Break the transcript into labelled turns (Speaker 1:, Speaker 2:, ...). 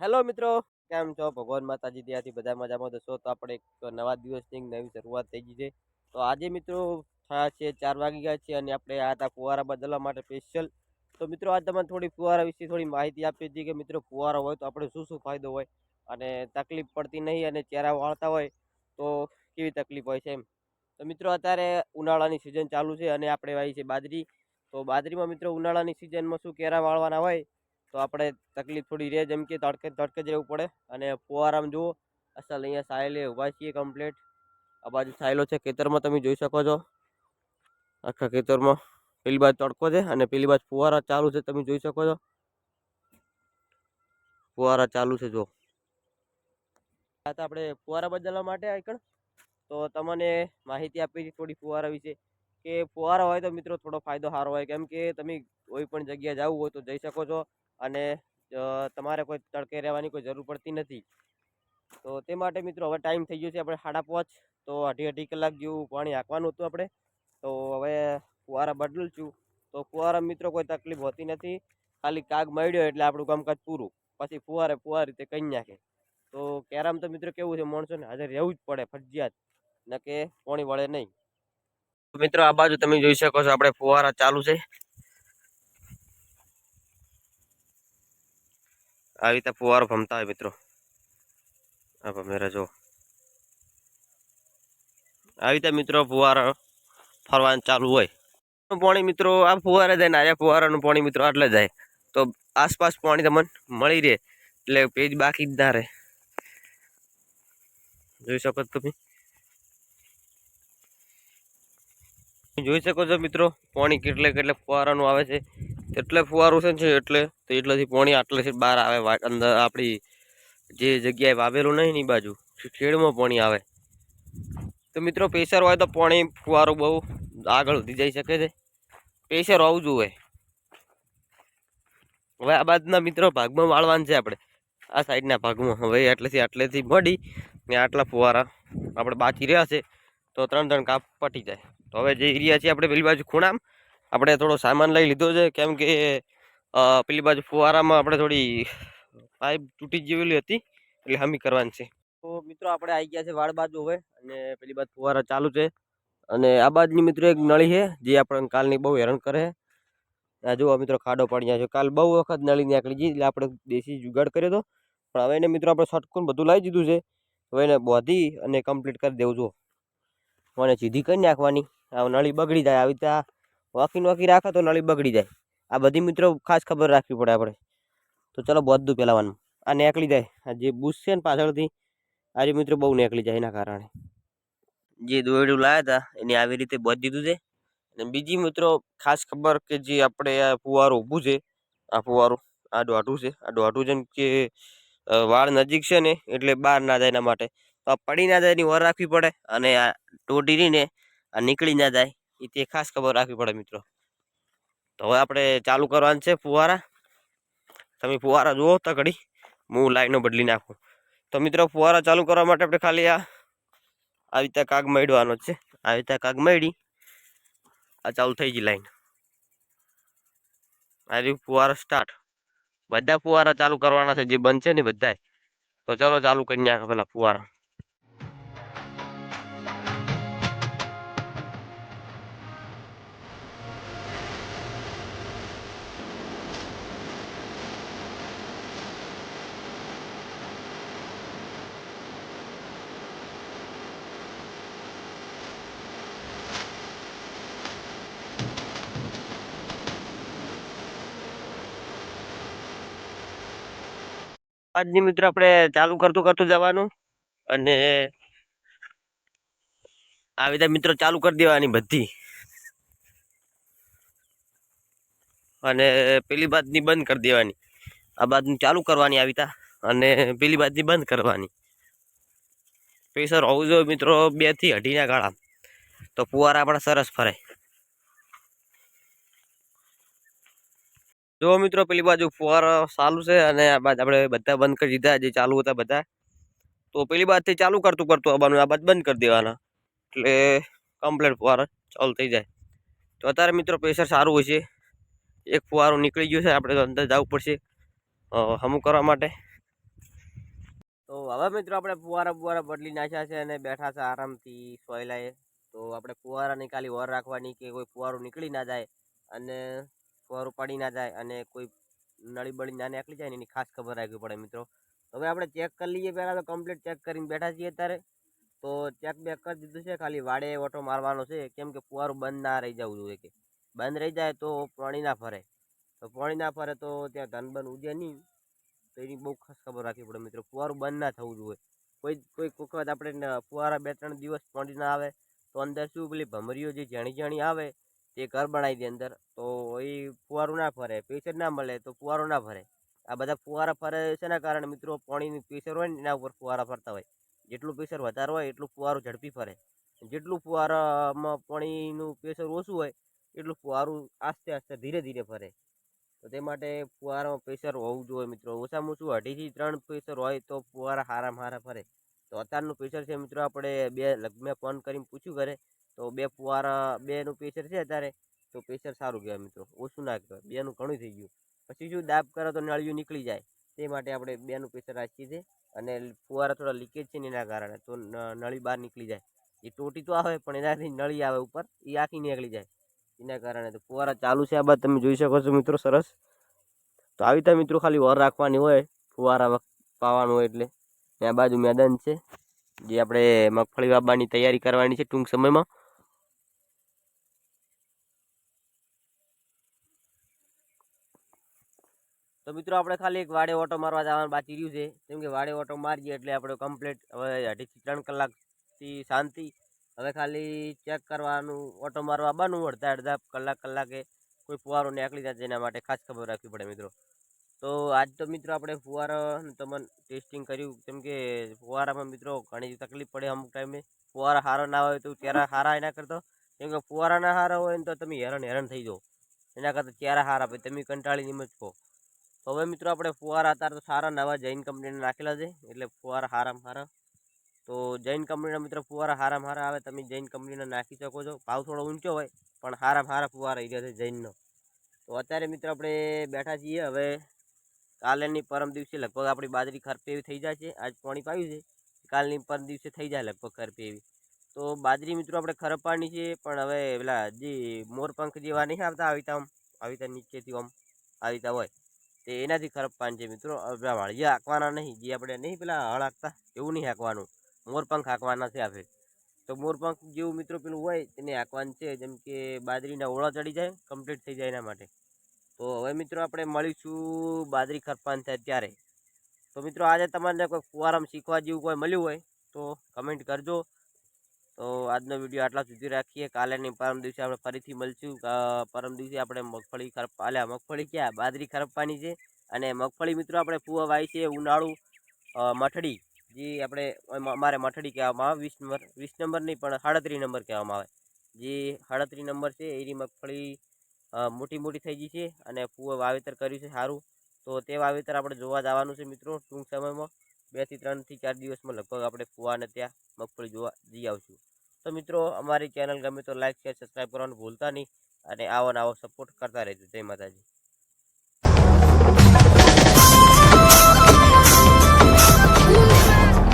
Speaker 1: Hello મિત્રો, કેમ છો? ભગવાન માતાજી, ત્યાંથી બધા મજામાં દસો તો આપણે એક નવા દિવસની નવી શરૂઆત થઈ ગઈ છે. તો આજે મિત્રો થયા છે ચાર વાગી ગયા છે અને આપણે આ હતા ફુવારા બદલવા માટે સ્પેશિયલ તો મિત્રો આજ તમને થોડી ફુવારા વિશે થોડી માહિતી આપી હતી કે મિત્રો, ફુવારા હોય તો આપણે શું શું ફાયદો હોય અને તકલીફ પડતી નહીં અને ચહેરા વાળતા હોય તો કેવી તકલીફ હોય છે એમ. તો મિત્રો, અત્યારે ઉનાળાની સિઝન ચાલુ છે અને આપણે વાવી છે બાજરી. તો બાજરીમાં મિત્રો ઉનાળાની સિઝનમાં શું કેરા વાળવાના હોય તો આપણે તકલીફ થોડી રહે જેમ કે તડકે તડકે જ રહેવું પડે. અને ફુવારામાં જુઓ, અસલ અહીંયા સાયલે ઊભા છીએ કમ્પ્લેટ આ બાજુ સાયલો છે ખેતરમાં, તમે જોઈ શકો છો. આખા ખેતરમાં. પેલી બાજુ તડકો છે અને પેલી બાજુ ફુવારા ચાલુ છે, તમે જોઈ શકો છો. ફુવારા ચાલુ છે જો આ આપણે ફુવારા બદલવા માટે આઈકણ તો તમને માહિતી આપી છે થોડી ફુવારા વિશે. કે ફુવારા હોય તો મિત્રો થોડો ફાયદો સારો હોય. કેમ કે તમે કોઈ પણ જગ્યાએ જવું હોય તો જઈ શકો છો. અને તમારે કોઈ તડકે રહેવાની કોઈ જરૂર પડતી નથી. તો તે માટે મિત્રો હવે ટાઈમ થઈ ગયો છે આપણે સાડા પાંચ. તો અઢી અઢી કલાક જેવું પાણી હાંકવાનું હતું આપણે. તો હવે ફુવારા બદલું છું. તો ફુવારા મિત્રો કોઈ તકલીફ હોતી નથી. ખાલી કાગ મળ્યો એટલે આપણું કામકાજ પૂરું. પછી ફુવારે ફુવારા રીતે કહી નાખે. તો કેરામ તો મિત્રો કેવું છે માણસોને હાજર રહેવું જ પડે ફરજિયાત. ન કે પાણી વળે નહીં. મિત્રો આ બાજુ તમે જોઈ શકો છો, આપણે ફુવારા ચાલુ છે. આવી રીતે ફુવારો ભમતા હોય મિત્રો. આ ભમેરા જો આવી રીતે મિત્રો ફુવારા ફરવાનું ચાલુ હોય. પાણી મિત્રો, આ ફુવારે જાય ને આ ફુવારાનું પાણી મિત્રો આટલે જાય. તો આસપાસ પાણી તમને મળી રહે. એટલે પેજ બાકી જ ના રહે. જોઈ શકો તમે? જોઈ શકો છો મિત્રો, પાણી કેટલે કેટલે ફુવારાનું આવે છે. એટલે ફુવારું છે ને એટલે, તો એટલેથી પાણી આટલેથી બહાર આવે અંદર આપણી જે જગ્યાએ વાવેલું નહીં ની બાજુ ખેડમાં પાણી આવે. તો મિત્રો, પ્રેશર હોય તો પાણી, ફુવારો બહુ આગળ વધી જઈ શકે છે. પ્રેશર હોવું જોઈએ. હવે આ બાજુના મિત્રો ભાગમાં વાળવાનું છે આપણે. આ સાઈડના ભાગમાં, હવે આટલેથી આટલેથી મળી ને આટલા ફુવારા આપણે બાકી રહ્યા છે, તો ત્રણ ત્રણ કાપ પટી જાય. તો હવે જે એરિયા છે આપણે પેલી બાજુ ખૂણામાં, આપણે થોડો સામાન લઈ લીધો છે, કેમ કે પેલી બાજુ ફુવારામાં આપણે થોડી પાઇપ તૂટી જેવેલી હતી, એટલે હમી કરવાની છે. તો મિત્રો આપણે આવી ગયા છે વાડ બાજુ હવે, અને પેલી બાજુ ફુવારા ચાલુ છે. અને આ બાજુની મિત્રો એક નળી છે, જે આપણને કાલની બહુ હેરાન કરે આ જુઓ મિત્રો ખાડો પડી છે કાલ બહુ વખત નળી નીકળી ગઈ, એટલે આપણે દેશી જુગાડ કર્યો હતો. પણ હવે એને મિત્રો આપણે સટકું બધું લાવી દીધું છે. હવે એને બોધી અને કમ્પ્લીટ કરી દેવું જો મને સીધી કરી નાખવાની. આ નળી બગડી જાય. આવી રીતે વાકી વાકી રાખે તો નળી બગડી જાય. આ બધી મિત્રો ખાસ ખબર રાખવી પડે આપણે. તો ચલો બધું પહેલાવાનું આ નીકળી જાય. આ જે બુશ છે ને પાછળથી, આ જે મિત્રો બહુ નીકળી જાય એના કારણે. જે દોરડું લાવ્યા હતા, એને આવી રીતે બધી દીધું છે. અને બીજી મિત્રો ખાસ ખબર કે જે આપણે આ ફુવારું ઊભું છે, આ ફુવારું, આ દોઢું છે. આ દોઢું જેમ કે વાળ નજીક છે ને, એટલે બહાર ના જાય એના માટે. પડી ના જાય એની ઓર રાખવી પડે અને આ ટોટી રહીને આ નીકળી ના જાય. એ તે ખાસ ખબર રાખવી પડે મિત્રો. તો હવે આપણે ચાલુ કરવાનું છે ફુવારા. તમે ફુવારા જુઓ તકડી હું લાઈનો બદલી નાખું. તો મિત્રો ફુવારા ચાલુ કરવા માટે આપણે ખાલી આ, આવી રીતે કાગ મળવાનો છે. આવી રીતે કાગ મળી આ ચાલુ થઈ ગઈ લાઈન. આ રહ્યું ફુવારા સ્ટાર્ટ બધા ફુવારા ચાલુ કરવાના છે, જે બંધ છે ને બધાય. તો ચલો ચાલુ કરી નાખે પેલા ફુવારા. આજની મિત્ર આપણે ચાલુ કરતું કરતું જવાનું અને આવી રીતે મિત્રો ચાલુ કરી દેવાની બધી. અને પેલી બાજની બંધ કરી દેવાની. આ બાજુ ચાલુ કરવાની આવી તા અને પેલી બાજની બંધ કરવાની. પ્રેશર હોવું જોઈએ મિત્રો બેથી અઢીના ગાળા તો ફુવારા આપણા સરસ ફરે. જો મિત્રો, પેલી બાજુ ફુવારા ચાલુ છે અને આ બાજુ આપણે બધા બંધ કરી દીધા, જે ચાલુ હતા બધા. તો પેલી બાજુથી ચાલુ કરતું કરતું આવવાનું આ બાજુ બંધ કરી દેવાના. એટલે કમ્પ્લેટ ફુવારા ચાલુ થઈ જાય. તો અત્યારે મિત્રો પ્રેશર સારું હોય છે. એક ફુવારો નીકળી ગયો છે, આપણે અંદર જવું પડશે. હમું કરવા માટે. તો હવે મિત્રો, આપણે ફુવારા ફુવારા બદલી નાખ્યા છે અને બેઠા છે આરામથી સોયલાએ. તો આપણે ફુવારા નીકાલી વર રાખવાની કે કોઈ ફુવારો નીકળી ના જાય. અને ફુવારું પડી ના જાય અને કોઈ નળી બળી ના નીકળી જાય ને એની ખાસ ખબર રાખવી પડે મિત્રો. હવે આપણે ચેક કરી લઈએ. પહેલાં તો કમ્પ્લીટ ચેક કરીને બેઠા છીએ અત્યારે. તો ચેક બેક કરી દીધું છે. ખાલી વાડે ઓટો મારવાનો છે. કેમ કે ફુવારો બંધ ના રહી જવું જોઈએ કે. બંધ રહી જાય તો પાણી ના ફરે. તો પાણી ના ફરે તો ત્યાં ધન બન ઉજે નહીં. તો એની બહુ ખાસ ખબર રાખવી પડે મિત્રો. ફુવારું બંધ ના થવું જોઈએ. કોઈ કોઈ વખત આપણે ફુવારા બે, ત્રણ દિવસ પાણી ના આવે તો અંદર શું પેલી ભમરીઓ જે ઝાણી જાણી આવે તે ઘર બનાવી દે અંદર. તો એ ફુવારું ના ફરે, પ્રેશર ના મળે તો ફુવારો ના ફરે. આ બધા ફુવારા ફરે છે કારણે મિત્રો પાણીની પ્રેશર હોય ને એના ઉપર ફુવારા ફરતા હોય. જેટલું પ્રેશર વધારે હોય એટલું ફુવારું ઝડપી ફરે. જેટલું ફુવારામાં પાણીનું પ્રેશર ઓછું હોય એટલું ફુવારું આસ્તે આસ્તે ધીરે ધીરે ફરે. તો તે માટે ફુવારામાં પ્રેશર હોવું જોઈએ મિત્રો. ઓછામાં ઓછું અઢીથી ત્રણ પ્રેશર હોય તો ફુવારા હારામાં હારા ફરે. તો અત્યારનું પ્રેશર છે મિત્રો, આપણે બે લગ્ન ફોન કરીને પૂછ્યું ઘરે. તો બે ફુવારા બેનું પ્રેશર છે અત્યારે. તો પ્રેશર સારું કહેવાય મિત્રો. ઓછું ના કહેવાય. બેનું ઘણું થઈ ગયું. પછી શું દાબ કરે તો નળિયું નીકળી જાય. તે માટે આપણે બેનું પ્રેશર રાખીએ છીએ અને ફુવારા થોડા લીકેજ છે એના કારણે તો નળી બહાર નીકળી જાય. એ ટોટી તો આવે પણ એનાથી નળી આવે ઉપર. એ આખી નીકળી જાય. એના કારણે તો ફુવારા ચાલુ છે આ બાદ તમે જોઈ શકો છો મિત્રો સરસ. તો આવી રીતે મિત્રો ખાલી વર રાખવાની હોય. ફુવારા પાવાનું હોય એટલે. ત્યાં બાજુ મેદાન છે. જે આપણે મગફળી વાવવાની તૈયારી કરવાની છે ટૂંક સમયમાં. તો મિત્રો આપણે ખાલી એક વાડે ઓટો મારવા જવાનું બાકી રહ્યું છે. કેમ કે વાડે ઓટો મારીએ એટલે આપણે કમ્પ્લીટ હવે અઢીથી ત્રણ કલાકથી શાંતિ. હવે ખાલી ચેક કરવાનું, ઓટો મારવા બનવું અડધા અડધા કલાક કલાકે કોઈ ફુવારો નીકળી જાય એના માટે ખાસ ખબર રાખવી પડે મિત્રો. તો આજ તો મિત્રો આપણે ફુવારાનું તમને ટેસ્ટિંગ કર્યું. કેમ કે ફુવારામાં મિત્રો ઘણી તકલીફ પડે અમુક ટાઈમે ફુવારા સારો ના હોય તો ચેરા સારા એના કરતો. કેમ કે ફુવારા ના સારા હોય ને તો તમે હેરાન હેરાન થઈ જાઓ. એના કરતાં ચહેરા સારા પછી તમે કંટાળીને એમ જ કહો. હવે મિત્રો આપણે ફુવારા અત્યારે તો સારા નવા જૈન કંપનીના નાખેલા છે, એટલે ફુવારા હારામ સારા તો જૈન કંપનીના મિત્રો ફુવારા હારામ હારા આવે, તમે જૈન કંપનીના નાખી શકો છો. ભાવ થોડો ઊંચો હોય, પણ હારામ હારા ફુવારા એ છે જૈનનો. તો અત્યારે મિત્રો આપણે બેઠા છીએ હવે. કાલેની પરમ દિવસે લગભગ આપણી બાજરી ખરપે એવી થઈ જાય છે. આજ પાણી પાયું છે. કાલની પરમ દિવસે થઈ જાય લગભગ ખરપે એવી. તો બાજરી મિત્રો આપણે ખરપવાની છે, પણ હવે પેલા જે મોરપંખ જેવા નહીં આવતા, આવી આમ, આવી રીતે નીચેથી આમ, આવી રીતે હોય. તે એનાથી ખરપવાની છે મિત્રો. વાળિયા હાંકવાના નહીં. જે આપણે નહીં પેલા હળ એવું નહીં હાંકવાનું. મોરપંખ હાંકવાના છે આપણે તો મોરપંખ જેવું મિત્રો પેલું હોય, તેને હાંકવાનું છે. જેમ કે બાજરીના ઓળા ચડી જાય કમ્પ્લીટ થઈ જાય એના માટે. તો હવે મિત્રો આપણે મળીશું બાજરી ખરપાન થાય ત્યારે. તો મિત્રો આજે તમારે કોઈ ફુવારામાં શીખવા જેવું કોઈ મળ્યું હોય, તો કમેન્ટ કરજો. તો આજનો વીડિયો આટલા સુધી રાખીએ. કાલે નહીં પરમ દિવસે આપણે ફરીથી મળશું. પરમ દિવસે આપણે મગફળી ખરપ અલ્યા, મગફળી ક્યાં? બાજરી ખરપવાની છે. અને મગફળી મિત્રો આપણે ફુવા વાવી છે, ઉનાળુ મઠડી. જે આપણે મારે મઠડી કહેવામાં આવે, વીસ નંબર વીસ નંબર નહીં, પણ સાડત્રીસ નંબર કહેવામાં આવે. જે સાડત્રીસ નંબર છે, એની મગફળી મોટી મોટી થઈ ગઈ છે અને ફુવા વાવેતર કર્યું છે સારું. તો તે વાવેતર આપણે જોવા જવાનું છે મિત્રો, ટૂંક સમયમાં. બેથી ત્રણથી ચાર દિવસમાં લગભગ આપણે ફૂવાને ત્યાં મગફળી જોવા જઈ આવશું. તો મિત્રો, અમારી ચેનલ ગમે તો લાઈક શેર સબસ્ક્રાઈબ કરવાનું ભૂલતા નહીં અને આવો ને આવો સપોર્ટ કરતા રહેજો. જય માતાજી.